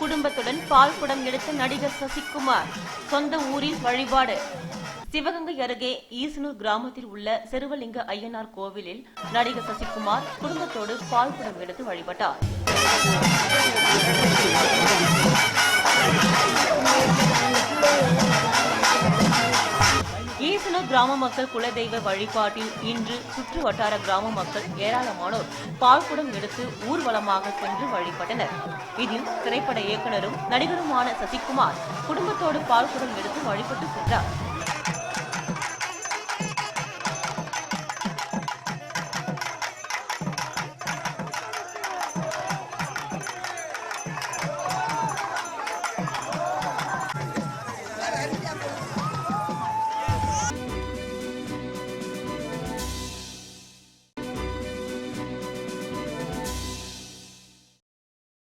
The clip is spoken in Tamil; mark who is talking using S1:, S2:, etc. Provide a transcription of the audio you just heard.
S1: குடும்பத்துடன் பால் குடம் எடுத்த நடிகர் சசிகுமார் சொந்த ஊரில் வழிபாடு. சிவகங்கை அருகே ஈசனூர் கிராமத்தில் உள்ள செருவலிங்க ஐயனார் கோவிலில் நடிகர் சசிகுமார் குடும்பத்தோடு பால் குடம் எடுத்து வழிபட்டார். கிராம மக்கள் குலதெய்வ வழிபாட்டில் இன்று சுற்று வட்டார கிராம மக்கள் ஏராளமானோர் பால்குடம் எடுத்து ஊர்வலமாக சென்று வழிபட்டனர். இதில் திரைப்பட இயக்குனரும் நடிகருமான சசிகுமார் குடும்பத்தோடு பால்குடம் எடுத்து வழிபட்டு சென்றார்.